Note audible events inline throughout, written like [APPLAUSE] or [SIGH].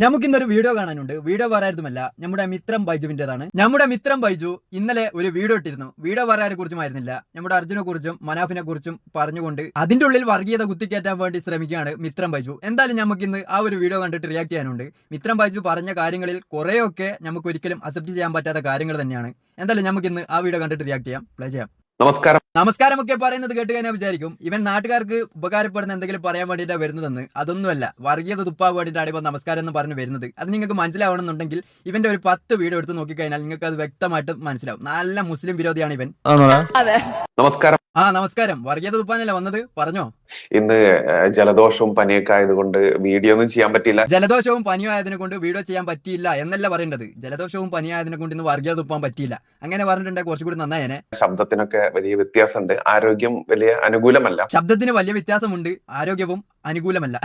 നമുക്കിന്നൊരു വീഡിയോ കാണാനുണ്ട്. വീഡിയോ വരായിരുന്നുമല്ല നമ്മുടെ മിത്രം ബൈജുവിന്റേതാണ്. നമ്മുടെ മിത്രം ബൈജു ഇന്നലെ ഒരു വീഡിയോ ഇട്ടിരുന്നു. വീഡിയോ പറയാരെ കുറിച്ചുമായിരുന്നില്ല നമ്മുടെ അർജുനെ കുറിച്ചും മനാഫിനെ കുറിച്ചും പറഞ്ഞുകൊണ്ട് അതിന്റെ ഉള്ളിൽ വർഗീയത കുത്തിക്കയറ്റാൻ വേണ്ടി ശ്രമിക്കുകയാണ് മിത്രം ബൈജു. എന്തായാലും നമുക്ക് ഇന്ന് ആ ഒരു വീഡിയോ കണ്ടിട്ട് റിയാക്ട് ചെയ്യാനുണ്ട്. മിത്രം ബൈജു പറഞ്ഞ കാര്യങ്ങളിൽ കുറേയൊക്കെ നമുക്ക് ഒരിക്കലും അക്സെപ്റ്റ് ചെയ്യാൻ പറ്റാത്ത കാര്യങ്ങൾ തന്നെയാണ്. എന്തായാലും നമുക്ക് ഇന്ന് ആ വീഡിയോ കണ്ടിട്ട് റിയാക്ട് ചെയ്യാം. പ്ലേ ചെയ്യാം. നമസ്കാരം. നമസ്കാരമൊക്കെ പറയുന്നത് കേട്ട് കഴിഞ്ഞാൽ വിചാരിക്കും. ഇവൻ നാട്ടുകാർക്ക് ഉപകാരപ്പെടുന്ന എന്തെങ്കിലും പറയാൻ വേണ്ടിയിട്ടാണ് വരുന്നതെന്ന്. അതൊന്നുമല്ല. വർഗീയത തുപ്പാൻ വേണ്ടിയിട്ടാണ് ഇപ്പോൾ നമസ്കാരം എന്ന് പറഞ്ഞു വരുന്നത്. അത് നിങ്ങൾക്ക് മനസ്സിലാവണമെന്നുണ്ടെങ്കിൽ ഇവന്റെ ഒരു പത്ത് വീഡിയോ എടുത്ത് നോക്കിക്കഴിഞ്ഞാൽ നിങ്ങൾക്ക് അത് വ്യക്തമായിട്ട് മനസ്സിലാവും. നല്ല മുസ്ലിം വിരോധിയാണ് ഇവൻ. നമസ്കാരം. ആ നമസ്കാരം. വർഗീയത തുപ്പാനല്ലേ വന്നത്? പറഞ്ഞോ. ഇന്ന് ജലദോഷവും പനിയൊക്കെ ആയതുകൊണ്ട് വീഡിയോ ഒന്നും ചെയ്യാൻ പറ്റില്ല ജലദോഷവും പനിയായതിനെ കൊണ്ട് വീഡിയോ ചെയ്യാൻ പറ്റിയില്ല എന്നല്ല പറയേണ്ടത്. ജലദോഷവും പനിയായതിനെ കൊണ്ട് ഇന്ന് വർഗീയത തുപ്പാൻ പറ്റിയില്ല. അങ്ങനെ പറഞ്ഞിട്ടുണ്ടെങ്കിൽ കുറച്ചുകൂടി നന്നായേനെ. ശബ്ദത്തിനൊക്കെ വലിയ വ്യത്യാസമുണ്ട്. ആരോഗ്യം വലിയ അനുകൂലമല്ല. ശബ്ദത്തിന് വലിയ വ്യത്യാസമുണ്ട്. ആരോഗ്യവും അനുകൂലമല്ല.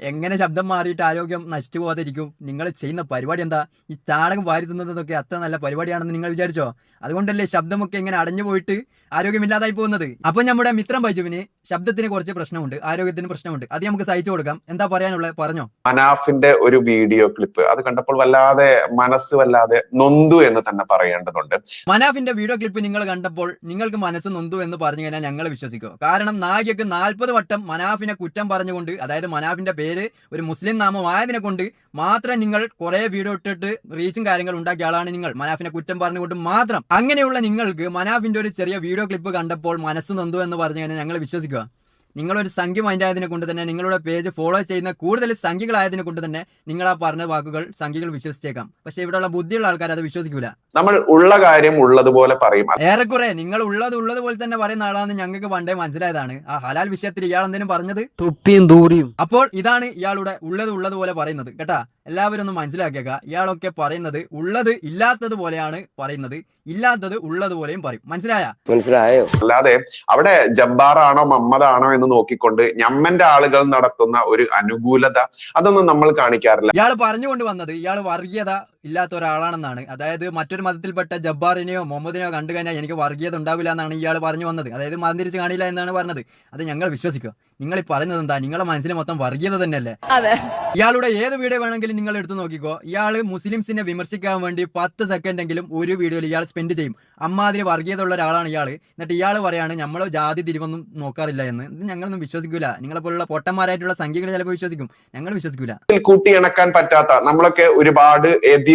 എങ്ങനെ ശബ്ദം മാറിയിട്ട് ആരോഗ്യം നശിച്ചു പോകാതിരിക്കും നിങ്ങൾ ചെയ്യുന്ന പരിപാടി എന്താ? ഈ ചാണകം വാരി തിന്നുന്നതൊക്കെ അത്ര നല്ല പരിപാടിയാണെന്ന് നിങ്ങൾ വിചാരിച്ചോ? അതുകൊണ്ടല്ലേ ശബ്ദമൊക്കെ ഇങ്ങനെ അടഞ്ഞു പോയിട്ട് ആരോഗ്യമില്ലാതായി പോകുന്നത്? അപ്പൊ നമ്മുടെ മിത്രം ബൈജുവിന് ശബ്ദത്തിന് കുറച്ച് പ്രശ്നമുണ്ട്. ആരോഗ്യത്തിന് പ്രശ്നമുണ്ട്. അത് നമുക്ക് സഹിച്ചു കൊടുക്കാം. എന്താ പറയാനുള്ളത് പറഞ്ഞോ. മനാഫിന്റെ ഒരു വീഡിയോ ക്ലിപ്പ്. അത് കണ്ടപ്പോൾ വല്ലാതെ മനസ്സ് വല്ലാതെ നൊന്തു എന്ന് തന്നെ പറയേണ്ടതുണ്ട്. മനാഫിന്റെ വീഡിയോ ക്ലിപ്പ് നിങ്ങൾ കണ്ടപ്പോൾ നിങ്ങൾക്ക് മനസ്സ് നൊന്തു എന്ന് പറഞ്ഞു കഴിഞ്ഞാൽ ഞങ്ങൾ വിശ്വസിക്കും. കാരണം നായികക്ക് നാൽപ്പത് വട്ടം മനാഫിനെ കുറ്റം പറഞ്ഞുകൊണ്ട് അതായത് മനാഫിന്റെ പേര് ഒരു മുസ്ലിം നാമം ആയതിനെ കൊണ്ട് മാത്രം നിങ്ങൾ കുറെ വീഡിയോ ഇട്ടിട്ട് റീച്ചും കാര്യങ്ങൾ ഉണ്ടാക്കിയ ആളാണ് നിങ്ങൾ. മനാഫിനെ കുറ്റം പറഞ്ഞുകൊണ്ട് മാത്രം. അങ്ങനെയുള്ള നിങ്ങൾക്ക് മനാഫിന്റെ ഒരു ചെറിയ വീഡിയോ ക്ലിപ്പ് കണ്ടപ്പോൾ മനസ്സ് നന്ദു എന്ന് പറഞ്ഞു കഴിഞ്ഞാൽ ഞങ്ങൾ വിശ്വസിക്കുക. നിങ്ങളൊരു സംഖ്യ മൈൻഡ് ആയതിനെ കൊണ്ട് തന്നെ നിങ്ങളുടെ പേജ് ഫോളോ ചെയ്യുന്ന കൂടുതൽ സംഖ്യകളായതിനെ കൊണ്ട് തന്നെ നിങ്ങൾ ആ പറഞ്ഞ വാക്കുകൾ സംഖ്യകൾ വിശ്വസിച്ചേക്കാം. പക്ഷെ ഇവിടെയുള്ള ബുദ്ധിയുള്ള ആൾക്കാർ അത് വിശ്വസിക്കൂല. നമ്മൾ ഉള്ള കാര്യം ഉള്ളതുപോലെ പറയും. ഏറെക്കുറെ നിങ്ങൾ ഉള്ളത് ഉള്ളത് പോലെ തന്നെ പറയുന്ന ആളാണെന്ന് ഞങ്ങൾക്ക് പണ്ടേ മനസ്സിലായതാണ്. ആ ഹലാൽ വിഷയത്തിൽ ഇയാൾ എന്തിനും പറഞ്ഞത്? തുപ്പിയും തൂറിയും. അപ്പോൾ ഇതാണ് ഇയാളുടെ ഉള്ളത് ഉള്ളതുപോലെ പറയുന്നത്. കേട്ടാ? എല്ലാവരും ഒന്ന് മനസ്സിലാക്കിയേക്ക. ഇയാളൊക്കെ പറയുന്നത് ഉള്ളത് ഇല്ലാത്തത് പോലെയാണ് പറയുന്നത്. ഇല്ലാത്തത് ഉള്ളത് പോലെയും പറയും. മനസ്സിലായ? മനസ്സിലായോ? അല്ലാതെ അവിടെ ജബ്ബാറാണോ മമ്മദാണോ എന്ന് നോക്കിക്കൊണ്ട് ഞമ്മന്റെ ആളുകൾ നടത്തുന്ന ഒരു അനുകൂലത അതൊന്നും നമ്മൾ കാണിക്കാറില്ല. ഇയാൾ പറഞ്ഞുകൊണ്ട് വന്നത് ഇയാൾ വർഗീയത ഇല്ലാത്ത ഒരാളാണെന്നാണ്. അതായത് മറ്റൊരു മതത്തിൽപ്പെട്ട ജബ്ബാറിനെയോ മുഹമ്മദിനെയോ കണ്ടു കഴിഞ്ഞാൽ എനിക്ക് വർഗീയത ഉണ്ടാവില്ല എന്നാണ് ഇയാൾ പറഞ്ഞു വന്നത്. അതായത് മതം തിരിച്ച് കാണില്ല എന്നാണ് പറഞ്ഞത്. അത് ഞങ്ങൾ വിശ്വസിക്കുക. നിങ്ങൾ ഈ പറയുന്നത് എന്താ? നിങ്ങളെ മനസ്സിൽ മൊത്തം വർഗീയത തന്നെയല്ലേ? ഇയാളുടെ ഏത് വീഡിയോ വേണമെങ്കിലും നിങ്ങൾ എടുത്തു നോക്കിക്കോ. ഇയാൾ മുസ്ലിംസിനെ വിമർശിക്കാൻ വേണ്ടി പത്ത് സെക്കൻഡ് എങ്കിലും ഒരു വീഡിയോയിൽ ഇയാൾ സ്പെൻഡ് ചെയ്യും. അമ്മാതിരി വർഗീയത ഉള്ള ഒരാളാണ് ഇയാൾ എന്നിട്ട് ഇയാൾ പറയാണ് നമ്മൾ ജാതി തിരിവൊന്നും നോക്കാറില്ല എന്ന്. ഇത് ഞങ്ങളൊന്നും വിശ്വസിക്കില്ല നിങ്ങളെ പോലുള്ള പൊട്ടന്മാരായിട്ടുള്ള സംഖ്യകൾ ചിലപ്പോൾ വിശ്വസിക്കും. ഞങ്ങൾ വിശ്വസിക്കില്ല കൂട്ടി കൂട്ടിയിണക്കാൻ പറ്റാത്ത നമ്മളൊക്കെ ഒരുപാട്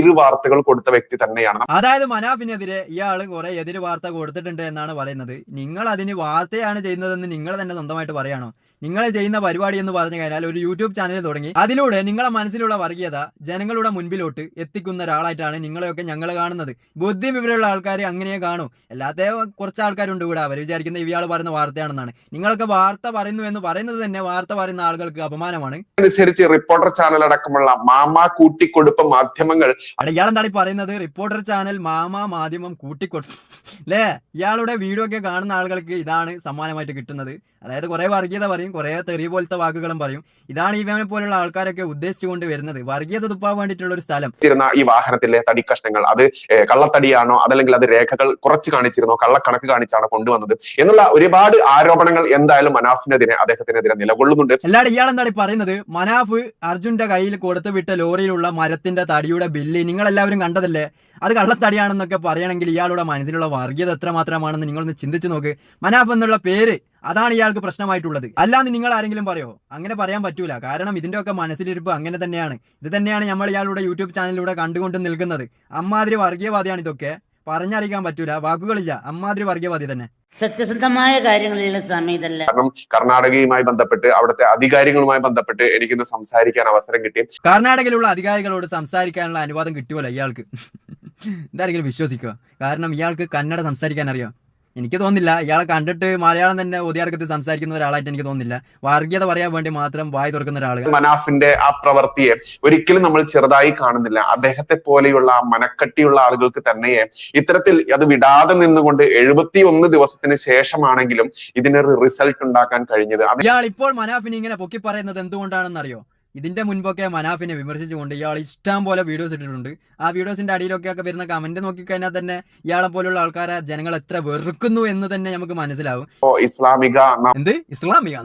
വാർത്തകൾ കൊടുത്ത വ്യക്തി തന്നെയാണ്. അതായത് മനാഫിനെതിരെ ഇയാൾ കുറെ എതിര് വാർത്ത കൊടുത്തിട്ടുണ്ട് എന്നാണ് പറയുന്നത്. നിങ്ങൾ അതിന് വാർത്തയാണ് ചെയ്യുന്നതെന്ന് നിങ്ങൾ തന്നെ സ്വന്തമായിട്ട് പറയാണോ? നിങ്ങൾ ചെയ്യുന്ന പരിപാടി എന്ന് പറഞ്ഞു കഴിഞ്ഞാൽ ഒരു യൂട്യൂബ് ചാനൽ തുടങ്ങി. അതിലൂടെ നിങ്ങളെ മനസ്സിലുള്ള വർഗീയത ജനങ്ങളുടെ മുൻപിലോട്ട് എത്തിക്കുന്ന ഒരാളായിട്ടാണ് നിങ്ങളെയൊക്കെ ഞങ്ങൾ കാണുന്നത്. ബുദ്ധി വിവരമുള്ള ആൾക്കാർ അങ്ങനെയേ കാണൂ. അല്ലാത്ത കുറച്ച് ആൾക്കാരുണ്ട് ഇവിടെ അവർ വിചാരിക്കുന്ന ഇയാൾ പറയുന്ന വാർത്തയാണെന്നാണ്. നിങ്ങളൊക്കെ വാർത്ത പറയുന്നു എന്ന് പറയുന്നത് തന്നെ വാർത്ത പറയുന്ന ആളുകൾക്ക് അപമാനമാണ്. അനുസരിച്ച് റിപ്പോർട്ടർ ചാനൽ അടക്കമുള്ള മാമാ കൂട്ടിക്കൊടുപ്പ് മാധ്യമങ്ങൾ ഇയാളെന്താണ് ഈ പറയുന്നത്? റിപ്പോർട്ടർ ചാനൽ മാമ മാധ്യമം കൂട്ടിക്കൊടുപ്പ് അല്ലേ ഇയാളുടെ വീഡിയോ ഒക്കെ കാണുന്ന ആളുകൾക്ക് ഇതാണ് സമ്മാനമായിട്ട് കിട്ടുന്നത്. അതായത് കുറെ വർഗീയത പറയും കുറെ തെറി പോലത്തെ വാക്കുകളും പറയും. ഇതാണ് ഇവനെ പോലുള്ള ആൾക്കാരൊക്കെ ഉദ്ദേശിച്ചുകൊണ്ട് വരുന്നത്. വർഗീയത തുപ്പാൻ വേണ്ടിയിട്ടുള്ള ഒരു സ്ഥലം. ഈ വാഹനത്തിലെ തടി കഷ്ണങ്ങൾ അത് കള്ളത്തടിയാണോ അതല്ലെങ്കിൽ അത് രേഖകൾ കുറച്ച് കാണിച്ചിരുന്നോ കള്ളക്കണക്ക് കാണിച്ചാണോ കൊണ്ടുവന്നത് എന്നുള്ള ഒരുപാട് ആരോപണങ്ങൾ എന്തായാലും മനാഫിനെതിരെ അദ്ദേഹത്തിനെതിരെ നിലകൊള്ളുന്നുണ്ട്. അല്ലാതെ ഇയാൾ എന്താണ് പറയുന്നത്? മനാഫ് അർജുന്റെ കയ്യിൽ കൊടുത്തു വിട്ട ലോറിയിലുള്ള മരത്തിന്റെ തടിയുടെ ബില്ല് നിങ്ങൾ എല്ലാവരും കണ്ടതല്ലേ? അത് കള്ളത്തടിയാണെന്നൊക്കെ പറയണമെങ്കിൽ ഇയാളുടെ മനസ്സിലുള്ള വർഗീയത എത്രമാത്രമാണെന്ന് നിങ്ങളൊന്ന് ചിന്തിച്ചു നോക്ക്. മനാഫ് എന്നുള്ള പേര് അതാണ് ഇയാൾക്ക് പ്രശ്നമായിട്ടുള്ളത്. അല്ലാന്ന് നിങ്ങൾ ആരെങ്കിലും പറയോ? അങ്ങനെ പറയാൻ പറ്റൂല. കാരണം ഇതിന്റെ ഒക്കെ മനസ്സിലിരിപ്പ് അങ്ങനെ തന്നെയാണ്. ഇത് തന്നെയാണ് നമ്മൾ ഇയാളുടെ യൂട്യൂബ് ചാനലിലൂടെ കണ്ടുകൊണ്ട് നിൽക്കുന്നത്. അമ്മാതിരി വർഗീയവാദിയാണ് ഇതൊക്കെ. പറഞ്ഞറിയിക്കാൻ പറ്റൂല. വാക്കുകളില്ല. അമ്മാതിരി വർഗീയവാദി തന്നെ. സത്യസന്ധമായ കാര്യങ്ങളിലുള്ള സമയത്തല്ല കാരണം കർണാടകയുമായി ബന്ധപ്പെട്ട് അവിടുത്തെ അധികാരികളുമായി ബന്ധപ്പെട്ട് എനിക്കിന്ന് സംസാരിക്കാൻ അവസരം കിട്ടി. കർണാടകയിലുള്ള അധികാരികളോട് സംസാരിക്കാനുള്ള അനുവാദം കിട്ടുമല്ലോ ഇയാൾക്ക്. [LAUGHS] എന്താരെങ്കിലും വിശ്വസിക്കുക കാരണം ഇയാൾക്ക് കന്നഡ സംസാരിക്കാൻ അറിയാം? എനിക്ക് തോന്നില്ല ഇയാളെ കണ്ടിട്ട് മലയാളം തന്നെ ഒതിയാർക്കത്തിൽ സംസാരിക്കുന്ന ഒരാളായിട്ട് എനിക്ക് തോന്നില്ല വർഗീയത പറയാൻ വേണ്ടി മാത്രം വായി തുറക്കുന്ന ഒരാൾ മനാഫിന്റെ ആ പ്രവൃത്തിയെ ഒരിക്കലും നമ്മൾ ചെറുതായി കാണുന്നില്ല. അദ്ദേഹത്തെ പോലെയുള്ള മനക്കട്ടിയുള്ള ആളുകൾക്ക് തന്നെയെ ഇത്തരത്തിൽ അത് വിടാതെ നിന്നുകൊണ്ട് എഴുപത്തി ഒന്ന് ദിവസത്തിന് ശേഷമാണെങ്കിലും ഇതിനൊരു റിസൾട്ട് ഉണ്ടാക്കാൻ കഴിഞ്ഞത്. ഇയാൾ ഇപ്പോൾ മനാഫിനെ ഇങ്ങനെ പൊക്കി പറയുന്നത് എന്തുകൊണ്ടാണെന്ന് അറിയോ ഇതിന്റെ മുൻപൊക്കെ മനാഫിനെ വിമർശിച്ചുകൊണ്ട് ഇയാൾ ഇഷ്ടം പോലെ വീഡിയോസ് ഇട്ടിട്ടുണ്ട്. ആ വീഡിയോസിന്റെ അടിയിലൊക്കെ ഒക്കെ വരുന്ന കമന്റ് നോക്കിക്കഴിഞ്ഞാൽ തന്നെ ഇയാളെ പോലുള്ള ആൾക്കാരെ ജനങ്ങൾ എത്ര വെറുക്കുന്നു എന്ന് തന്നെ നമുക്ക് മനസ്സിലാവും. ഇസ്ലാമിക എന്ത്? ഇസ്ലാമിക?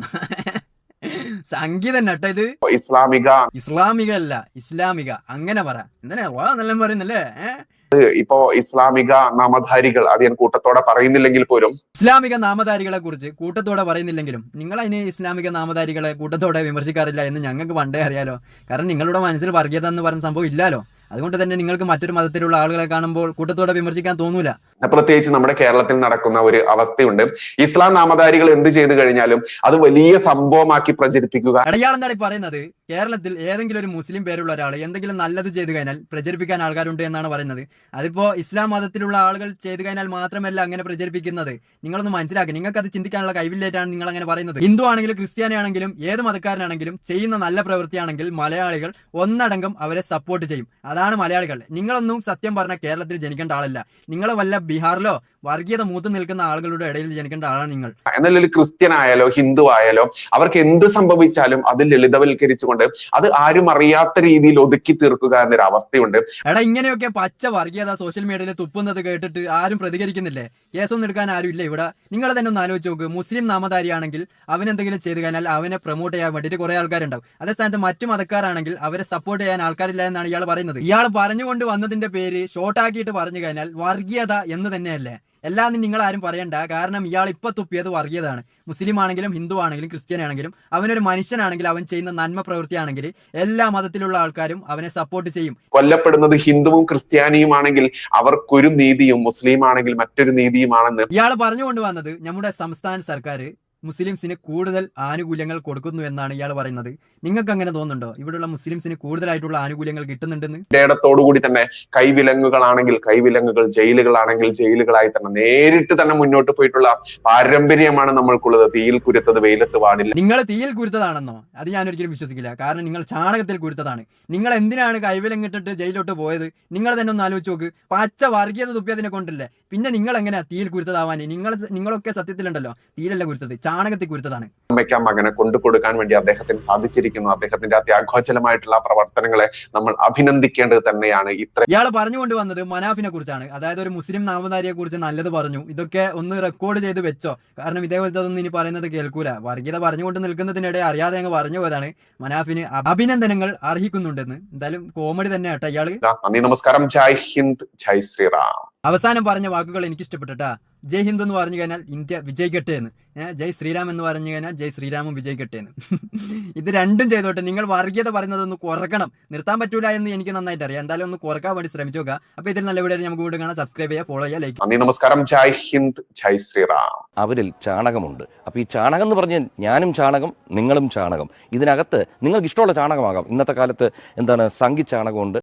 സംഗീതം നട്ട ഇത്? ഇസ്ലാമിക ഇസ്ലാമിക അല്ല ഇസ്ലാമിക. അങ്ങനെ പറ. എന്തിനാ? വാ എന്നെല്ലാം പറയുന്നല്ലേ? ഏ? ഇപ്പോ ഇസ്ലാമിക നാമധാരികൾ അത് ഞാൻ കൂട്ടത്തോടെ പറയുന്നില്ലെങ്കിൽ പോലും. ഇസ്ലാമിക നാമധാരികളെ കുറിച്ച് കൂട്ടത്തോടെ പറയുന്നില്ലെങ്കിലും നിങ്ങൾ അതിന് ഇസ്ലാമിക നാമധാരികളെ കൂട്ടത്തോടെ വിമർശിക്കാറില്ല എന്ന് ഞങ്ങൾക്ക് പണ്ടേ അറിയാലോ. കാരണം നിങ്ങളുടെ മനസ്സിൽ വർഗീയത എന്ന് പറയുന്ന സംഭവം ഇല്ലാലോ. അതുകൊണ്ട് തന്നെ നിങ്ങൾക്ക് മറ്റൊരു മതത്തിലുള്ള ആളുകളെ കാണുമ്പോൾ കൂട്ടത്തോടെ വിമർശിക്കാൻ തോന്നൂല. പ്രത്യേകിച്ച് നമ്മുടെ കേരളത്തിൽ നടക്കുന്ന ഒരു അവസ്ഥയുണ്ട്. ഇസ്ലാം നാമധാരികൾ എന്ത് ചെയ്തു കഴിഞ്ഞാലും അത് വലിയ സംഭവമാക്കി പ്രചരിപ്പിക്കുക. അടയാളം എന്താണ് പറയുന്നത് കേരളത്തിൽ ഏതെങ്കിലും ഒരു മുസ്ലിം പേരുള്ള ഒരാൾ എന്തെങ്കിലും നല്ലത് ചെയ്തു കഴിഞ്ഞാൽ പ്രചരിപ്പിക്കാൻ ആൾക്കാരുണ്ട് എന്നാണ് പറയുന്നത്. അതിപ്പോ ഇസ്ലാം മതത്തിലുള്ള ആളുകൾ ചെയ്തു കഴിഞ്ഞാൽ മാത്രമല്ല അങ്ങനെ പ്രചരിപ്പിക്കുന്നത്. നിങ്ങളൊന്ന് മനസ്സിലാക്കി. നിങ്ങൾക്ക് അത് ചിന്തിക്കാനുള്ള കൈവില്ലേറ്റാണ് നിങ്ങൾ അങ്ങനെ പറയുന്നത്. ഹിന്ദു ആണെങ്കിലും ക്രിസ്ത്യാനിയാണെങ്കിലും ഏത് മതക്കാരനാണെങ്കിലും ചെയ്യുന്ന നല്ല പ്രവൃത്തിയാണെങ്കിൽ മലയാളികൾ ഒന്നടങ്കം അവരെ സപ്പോർട്ട് ചെയ്യും. അതാണ് മലയാളികൾ. നിങ്ങളൊന്നും സത്യം പറഞ്ഞ കേരളത്തിൽ ജനിക്കേണ്ട ആളല്ല. നിങ്ങൾ വല്ല ബീഹാറിലോ വർഗീയത മൂത്ത് നിൽക്കുന്ന ആളുകളുടെ ഇടയിൽ ജനിക്കേണ്ട ആളാണ് നിങ്ങൾ. എന്നാൽ ക്രിസ്ത്യൻ ആയാലോ ഹിന്ദു ആയാലോ അവർക്ക് എന്ത് സംഭവിച്ചാലും അത് ലളിതവൽക്കരിച്ചുകൊണ്ട് അത് ആരും അറിയാത്ത രീതിയിൽ ഒതുക്കി തീർക്കുക എന്നൊരു അവസ്ഥയുണ്ട് എടാ ഇങ്ങനെയൊക്കെ പച്ച വർഗീയത സോഷ്യൽ മീഡിയയിൽ തുപ്പുന്നത് കേട്ടിട്ട് ആരും പ്രതികരിക്കുന്നില്ലേ? കേസൊന്നും എടുക്കാൻ ആരും ഇല്ല ഇവിടെ. നിങ്ങൾ തന്നെ ഒന്ന് ആലോചിച്ച് നോക്ക്. മുസ്ലിം നാമധാരിയാണെങ്കിൽ അവൻ എന്തെങ്കിലും ചെയ്തു കഴിഞ്ഞാൽ അവനെ പ്രൊമോട്ട് ചെയ്യാൻ വേണ്ടിയിട്ട് കുറെ ആൾക്കാരുണ്ടാവും. അതേ സ്ഥാനത്ത് മറ്റു മതക്കാരാണെങ്കിൽ അവരെ സപ്പോർട്ട് ചെയ്യാൻ ആൾക്കാരില്ല എന്നാണ് ഇയാൾ പറയുന്നത്. ഇയാൾ പറഞ്ഞുകൊണ്ട് വന്നതിന്റെ പേര് ഷോർട്ടാക്കിയിട്ട് പറഞ്ഞു കഴിഞ്ഞാൽ വർഗീയത എന്ന് തന്നെയല്ലേ? എല്ലാം നിങ്ങൾ ആരും പറയണ്ട. കാരണം ഇയാൾ ഇപ്പൊ തുപ്പിയത് വർഗീയതാണ് മുസ്ലിം ആണെങ്കിലും ഹിന്ദു ആണെങ്കിലും ക്രിസ്ത്യൻ ആണെങ്കിലും അവനൊരു മനുഷ്യനാണെങ്കിൽ അവൻ ചെയ്യുന്ന നന്മ പ്രവൃത്തിയാണെങ്കിൽ എല്ലാ മതത്തിലുള്ള ആൾക്കാരും അവനെ സപ്പോർട്ട് ചെയ്യും. കൊല്ലപ്പെടുന്നത് ഹിന്ദുവും ക്രിസ്ത്യാനിയുമാണെങ്കിൽ അവർക്കൊരു നീതിയും മുസ്ലിം ആണെങ്കിൽ മറ്റൊരു നീതിയുമാണെന്ന് ഇയാൾ പറഞ്ഞുകൊണ്ട് വന്നത് നമ്മുടെ സംസ്ഥാന സർക്കാർ മുസ്ലിംസിന് കൂടുതൽ ആനുകൂല്യങ്ങൾ കൊടുക്കുന്നു എന്നാണ് ഇയാൾ പറയുന്നത്. നിങ്ങൾക്ക് അങ്ങനെ തോന്നുന്നുണ്ടോ? ഇവിടെയുള്ള മുസ്ലിംസിന് കൂടുതലായിട്ടുള്ള ആനുകൂല്യങ്ങൾ കിട്ടുന്നുണ്ടെന്ന്? ഇടത്തോടുകൂടി തന്നെ കൈവിലങ്ങുകളാണെങ്കിൽ കൈവിലങ്ങുകൾ ജയിലുകളാണെങ്കിൽ ജയിലുകളായി തന്നെ നേരിട്ട് തന്നെ മുന്നോട്ട് പോയിട്ടുള്ള പാരമ്പര്യമാണ് നമ്മൾക്കുള്ളത്. തീയിൽ കുരുത്തത് വെയിലത്ത് പാടില്ല നിങ്ങൾ തീയിൽ കുരുത്തതാണെന്നോ? അത് ഞാൻ ഒരിക്കലും വിശ്വസിക്കില്ല. കാരണം നിങ്ങൾ ചാണകത്തിൽ കുരുത്തതാണ്. നിങ്ങൾ എന്തിനാണ് കൈവിലങ്ങിട്ടിട്ട് ജയിലോട്ട് പോയത്? നിങ്ങൾ തന്നെ ഒന്ന് ആലോചിച്ച് നോക്ക്. പച്ച വർഗീയത തുപ്പിയതിനെ കൊണ്ടല്ലേ? പിന്നെ നിങ്ങൾ എങ്ങനെയാ തീയിൽ കുരുത്തതാവാൻ? നിങ്ങൾ നിങ്ങളൊക്കെ സത്യത്തിലുണ്ടല്ലോ. തീയിലല്ല കുരുത്തത്. ചാണകത്തിൽ കുരുത്തതാണ് അമ്മയ്ക്ക് മകനെ കൊണ്ടു കൊടുക്കാൻ വേണ്ടി അദ്ദേഹത്തിന് സാധിച്ചിരിക്കുന്നു. അദ്ദേഹത്തിന്റെ അത്യാഘോചലമായിട്ടുള്ള പ്രവർത്തനങ്ങളെ നമ്മൾ അഭിനന്ദിക്കേണ്ടത് തന്നെയാണ്. ഇത്ര ഇയാൾ പറഞ്ഞുകൊണ്ട് വന്നത് മനാഫിനെ കുറിച്ചാണ് അതായത് ഒരു മുസ്ലിം നാമധാരിയെ കുറിച്ച് നല്ലത് പറഞ്ഞു. ഇതൊക്കെ ഒന്ന് റെക്കോർഡ് ചെയ്ത് വെച്ചോ. കാരണം ഇതേപോലത്തെ ഒന്നും ഇനി പറയുന്നത് കേൾക്കൂല. വർഗീയത പറഞ്ഞുകൊണ്ട് നിൽക്കുന്നതിനിടെ അറിയാതെ അങ്ങ് പറഞ്ഞു പോയതാണ് മനാഫിന് അഭിനന്ദനങ്ങൾ അർഹിക്കുന്നുണ്ടെന്ന്. എന്തായാലും കോമഡി തന്നെ കേട്ടോ ഇയാൾ. നന്ദി നമസ്കാരം. ജയ് ഹിന്ദ് ജയ് ശ്രീറാം. അവസാനം പറഞ്ഞ വാക്കുകൾ എനിക്ക് ഇഷ്ടപ്പെട്ടിട്ടാ ജയ് ഹിന്ദ് എന്ന് പറഞ്ഞു കഴിഞ്ഞാൽ ഇന്ത്യ വിജയിക്കട്ടെ എന്ന്. ഏഹ് ജയ് ശ്രീരാം എന്ന് പറഞ്ഞു കഴിഞ്ഞാൽ ജയ് ശ്രീരാമും വിജയിക്കട്ടെ എന്ന്. [LAUGHS] ഇത് രണ്ടും ചെയ്തോട്ടെ. നിങ്ങൾ വർഗീയത പറയുന്നതൊന്ന് കുറക്കണം. നിർത്താൻ പറ്റൂല എന്ന് എനിക്ക് നന്നായിട്ട് അറിയാം. എന്തായാലും ഒന്ന് കുറയ്ക്കാൻ വേണ്ടി ശ്രമിച്ചു നോക്കുക. അപ്പൊ ഇതിൽ നല്ല വീഡിയോ നമുക്ക് വീണ്ടും കാണാം. സബ്സ്ക്രൈബ് ചെയ്യുക ഫോളോ ചെയ്യുക ലൈക്ക് നമസ്കാരം. ജയ് ഹിന്ദ് ജയ് ശ്രീറാം അവരിൽ ചാണകമുണ്ട്. അപ്പൊ ഈ ചാണകം എന്ന് പറഞ്ഞാൽ ഞാനും ചാണകം നിങ്ങളും ചാണകം. ഇതിനകത്ത് നിങ്ങൾക്ക് ഇഷ്ടമുള്ള ചാണകമാകാം. ഇന്നത്തെ കാലത്ത് എന്താണ് സംഘി ചാണകമുണ്ട്.